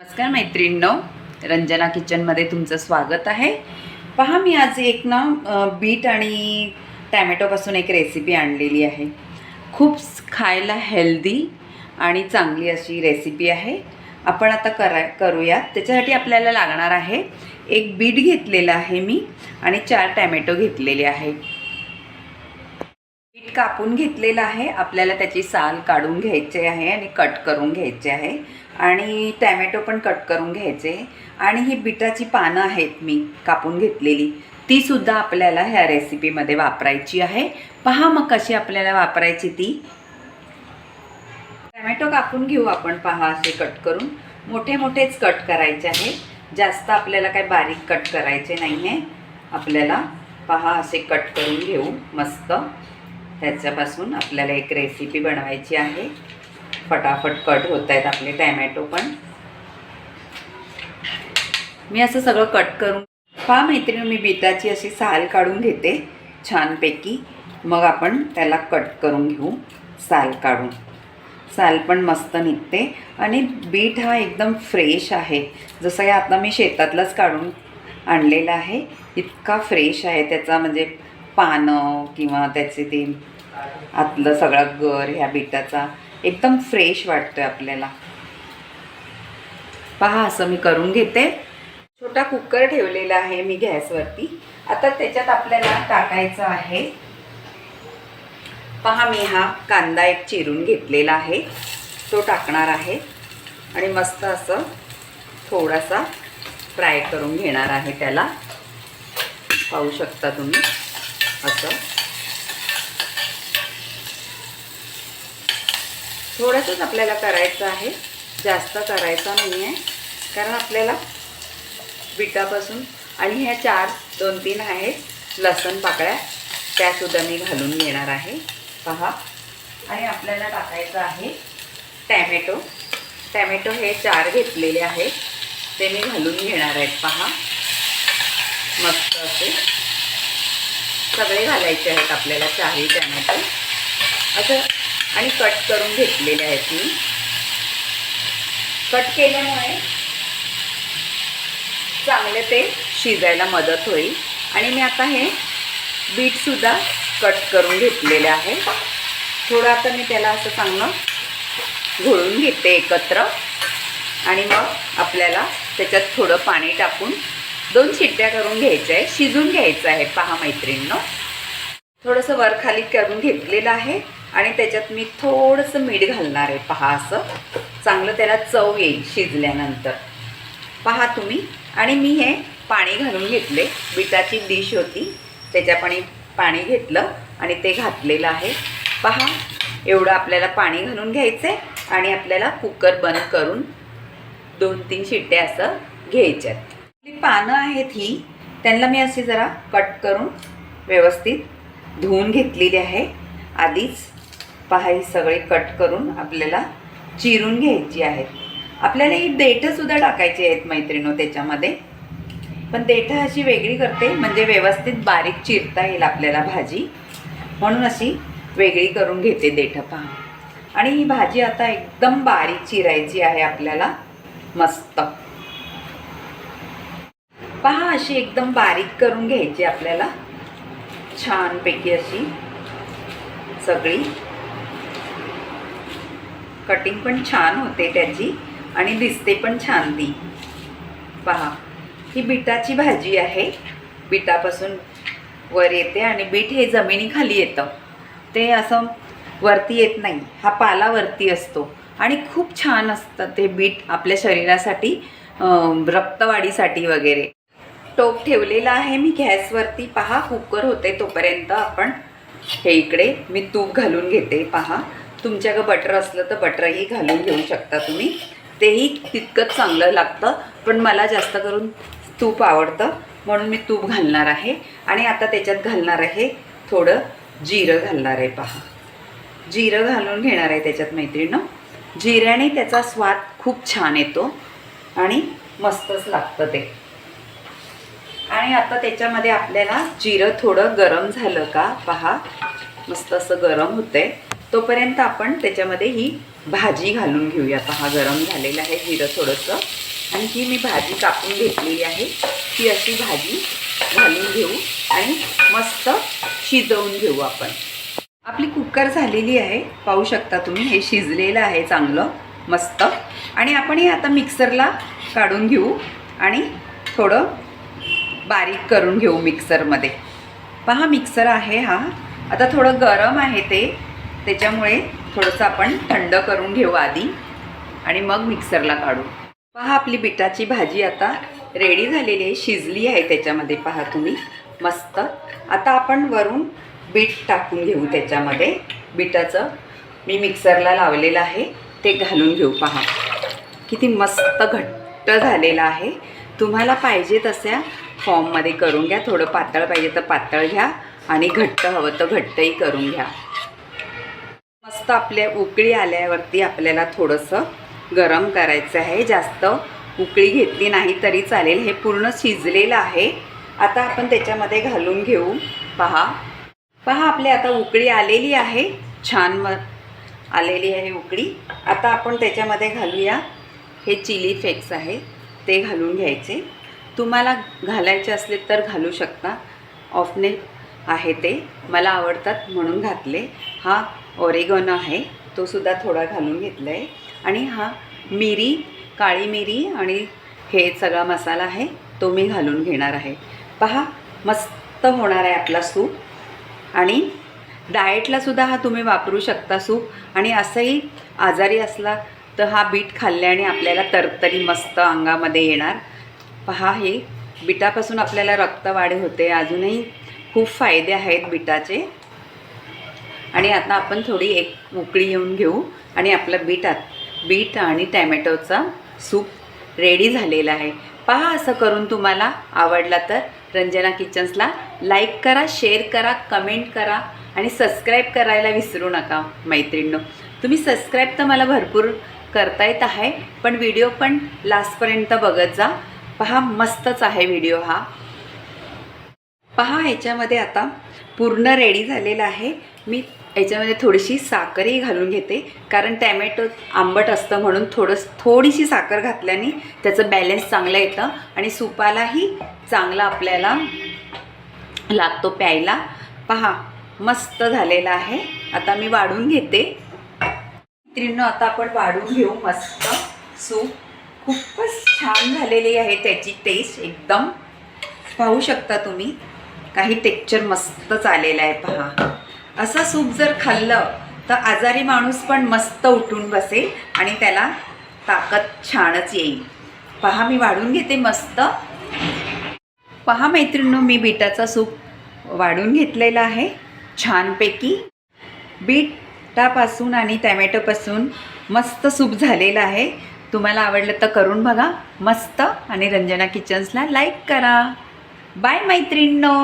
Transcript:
नमस्कार मैत्रिणींनो रंजना किचनमध्ये तुमचं स्वागत आहे. पहा मी आज एक ना बीट आणि टॅमॅटोपासून एक रेसिपी आणलेली आहे. खूप खायला हेल्दी आणि चांगली अशी रेसिपी आहे. आपण आता करा करूयात. त्याच्यासाठी आपल्याला लागणार आहे एक बीट घेतलेलं आहे मी आणि चार टॅमॅटो घेतलेले आहे. बीट कापून घेतलेलं आहे. आपल्याला त्याची साल काढून घ्यायची आहे आणि कट करून घ्यायचे आहे. आणि टॅमॅटो पण कट करून घ्यायचे. आणि ही बिटाची पानं आहेत मी कापून घेतलेली. ती सुद्धा आपल्याला ह्या रेसिपीमध्ये वापरायची आहे. पहा मग कशी आपल्याला वापरायची ती. टॅमॅटो कापून घेऊ आपण पहा असे कट करून. मोठे मोठेच कट करायचे आहे. जास्त आपल्याला काय बारीक कट करायचे नाही आहे आपल्याला पहा असे कट करून घेऊ मस्त. त्याच्यापासून आपल्याला एक रेसिपी बनवायची आहे. फटाफट कट होत आहेत आपले टॅमॅटो पण. मी असं सगळं कट करून पहा मैत्रिणी मी बीटाची अशी साल काढून घेते छानपैकी. मग आपण त्याला कट करून घेऊ साल काढून. साल पण मस्त निघते. आणि बीट हा एकदम फ्रेश आहे. जसं की आता मी शेतातलाच काढून आणलेला आहे इतका फ्रेश आहे. त्याचा म्हणजे पानं किंवा त्याचे ते आतलं सगळा गर ह्या बीटाचा एकदम फ्रेश वाटतं आपल्याला. पहा असं मी करून घेते. छोटा कुकर ठेवलेला आहे मी गॅसवरती. आता त्याच्यात आपल्याला टाकायचं आहे. पहा मी हा कांदा एक चिरून घेतलेला आहे. तो टाकणार आहे. आणि मस्त असं थोडासा फ्राय करून घेणार आहे त्याला. पाहू शकता तुम्ही. असं. थोडंसंच आपल्याला करायचं आहे. जास्त करायचा नाही आहे कारण आपल्याला बिटापासून आणि ह्या चार दोन तीन आहेत. लसण पाकळ्या त्यासुद्धा मी घालून घेणार आहे. पहा. आणि आपल्याला टाकायचं आहे टॅमॅटो. टॅमॅटो हे चार घेतलेले आहेत. ते मी घालून घेणार आहेत. पहा. मस्त असे. सगळे घालायचे आहेत आपल्याला चारही टॅमॅटो. असं आणि कट करून घेतलेले आहेत मी. कट केल्यामुळे चांगले ते शिजायला मदत होईल. आणि मी आता हे बीटसुद्धा कट करून घेतलेले आहे. थोडं आता मी त्याला असं चांगलं घोळून घेते एकत्र. आणि मग आपल्याला त्याच्यात थोडं पाणी टाकून दोन शिट्ट्या करून घ्यायच्या आहे शिजून घ्यायचं आहे. पहा मैत्रिणीनं. थोडंसं वरखाली करून घेतलेलं आहे. आणि त्याच्यात मी थोडंसं मीठ घालणार आहे पहा असं. चांगलं त्याला चव येईल शिजल्यानंतर. पहा तुम्ही. आणि मी हे पाणी घालून घेतले. बिटाची डिश होती. त्याच्या पाणी पाणी घेतलं आणि ते घातलेलं आहे. पहा. एवढं आपल्याला पाणी घालून घ्यायचं आहे आणि आपल्याला कुकर बंद करून दोन तीन शिट्टे असं घ्यायच्यात. आपली पानं आहेत ही. त्यांना मी अशी जरा कट करून व्यवस्थित धुवून घेतलेली आहे. आधीच पहा ही सगळे कट करून आपल्याला चिरून घ्यायची आहेत. आपल्याला ही देठंसुद्धा टाकायची आहेत मैत्रिणो त्याच्यामध्ये. पण देठं अशी वेगळी करते म्हणजे व्यवस्थित बारीक चिरता येईल आपल्याला भाजी. म्हणून अशी वेगळी करून घेते देठं पहा. आणि ही भाजी आता एकदम बारीक चिरायची आहे आपल्याला. मस्त. पहा अशी एकदम बारीक करून घ्यायची आपल्याला. छानपैकी अशी सगळी. कटिंग पण छान होते त्याची आणि दिसते पण छान ती. पहा ही बिटाची भाजी आहे. बिटापासून वर येते आणि बीट हे जमिनीखाली येतं. ते असं वरती येत नाही. हा पाला वरती असतो. आणि खूप छान असतं ते बीट आपल्या शरीरासाठी रक्तवाढीसाठी वगैरे. टोप ठेवलेला आहे मी गॅसवरती. पहा कुकर होते तोपर्यंत आपण हे इकडे मी तूप घालून घेते. पहा. तुमच्याकडं बटर असलं तर बटरही घालून घेऊ शकता तुम्ही. तेही तितकंच चांगलं लागतं पण मला जास्त करून तूप आवडतं म्हणून मी तूप घालणार आहे. आणि आता त्याच्यात घालणार आहे थोडं जिरं घालणार आहे पहा. जिरं घालून घेणार आहे त्याच्यात मैत्रिणं जिऱ्याने त्याचा स्वाद खूप छान येतो आणि मस्तच लागतं ते. आणि आता त्याच्यामध्ये आपल्याला जिरं थोडं गरम झालं का पहा. मस्त असं गरम होतंय. तोपर्यंत आपण त्याच्यामध्ये ही भाजी घालून घेऊया. आता हा गरम झालेला आहे जिरं थोडंसं. आणि ही मी भाजी कापून घेतलेली आहे. ती अशी भाजी घालून घेऊ आणि मस्त शिजवून घेऊ आपण. आपली कुकर झालेली आहे. पाहू शकता तुम्ही हे शिजलेलं आहे चांगलं मस्त. आणि आपण हे आता मिक्सरला काढून घेऊ आणि थोडं बारीक करून घेऊ मिक्सरमध्ये. पहा मिक्सर आहे हा. आता थोडं गरम आहे ते. त्याच्यामुळे थोडंसं आपण थंड करून घेऊ आधी आणि मग मिक्सरला काढू. पहा आपली बिटाची भाजी आता रेडी झालेली आहे शिजली आहे त्याच्यामध्ये. पहा तुम्ही मस्त. आता आपण वरून बीट टाकून घेऊ त्याच्यामध्ये. बिटाचं मी मिक्सरला लावलेलं आहे ते घालून घेऊ. पहा किती मस्त घट्ट झालेलं आहे. तुम्हाला पाहिजे तशा फॉर्ममध्ये करून घ्या. थोडं पातळ पाहिजे तर पातळ घ्या आणि घट्ट हवं तर घट्टही करून घ्या. मस्त आपल्या उकळी आल्यावरती आपल्याला थोडंसं गरम करायचं आहे. जास्त उकळी घेतली नाही तरी चालेल. हे पूर्ण शिजलेलं आहे. आता आपण त्याच्यामध्ये घालून घेऊ. पहा. पहा आपली आता उकळी आलेली आहे. छान म आलेली आहे उकळी. आता आपण त्याच्यामध्ये घालूया. हे चिली फ्लेक्स आहे. ते घालून घ्यायचे. तुम्हाला घालायचे असले तर घालू शकता. ऑफने आहे ते. मला आवडतात म्हणून घातले. हा ओरेगॉन आहे. तो सुद्धा थोडा घालून घेतला आहे आणि हा मिरी काळी मिरी आणि हे सगळा मसाला आहे तो मी घालून घेणार आहे. पहा मस्त होणार आहे आपला सूप. आणि डाएटला सुद्धा हा तुम्ही वापरू शकता सूप. आणि असंही आजारी असला तर हा बीट खाल्ल्याने आपल्याला तरतरी मस्त अंगामध्ये येणार. पहा हे बिटापासून आपल्याला रक्तवाढ होते. अजूनही खूप फायदे आहेत बिटाचे. आणि आता आपण थोडी एक उकळी येऊन घेऊ आणि आपलं बीटात बीट आणि टॅमॅटोचा सूप रेडी झालेला आहे. पहा असं करून तुम्हाला आवडला तर रंजना किचन्सला लाईक करा शेअर करा कमेंट करा आणि सबस्क्राईब करायला विसरू नका मैत्रिणींनो. तुम्ही सबस्क्राईब तर मला भरपूर करता येत आहे पण व्हिडिओ पण लास्टपर्यंत बघत जा. पहा मस्तच आहे व्हिडिओ हा. पहा ह्याच्यामध्ये आता पूर्ण रेडी झालेला आहे. मी याच्यामध्ये थोडीशी साखरही घालून घेते. कारण टॅमॅटो आंबट असतं म्हणून थोडंस थोडीशी साखर घातल्याने त्याचं बॅलन्स चांगलं येतं. आणि सुपालाही चांगला आपल्याला लागतो प्यायला. पहा मस्त झालेला आहे. आता मी वाढून घेते. मैत्रिणींनो आता आपण वाढून घेऊ मस्त सूप. खूपच छान झालेली आहे त्याची टेस्ट एकदम. पाहू शकता तुम्ही. काही टेक्चर मस्तच आलेलं आहे पहा. असं सूप जर खाल्लं तर आजारी माणूस पण मस्त उठून बसेल आणि त्याला ताकद छानच येईल. पहा मी वाढून घेते मस्त. पहा मैत्रिणींनो मी बीटाचा सूप वाढून घेतलेला आहे छानपैकी. बीटापासून आणि टॅमॅटोपासून मस्त सूप झालेलं आहे. तुम्हाला आवडलं तर करून बघा. मस्त. आणि रंजना किचन्सला लाईक करा. बाय मैत्रिणींनो.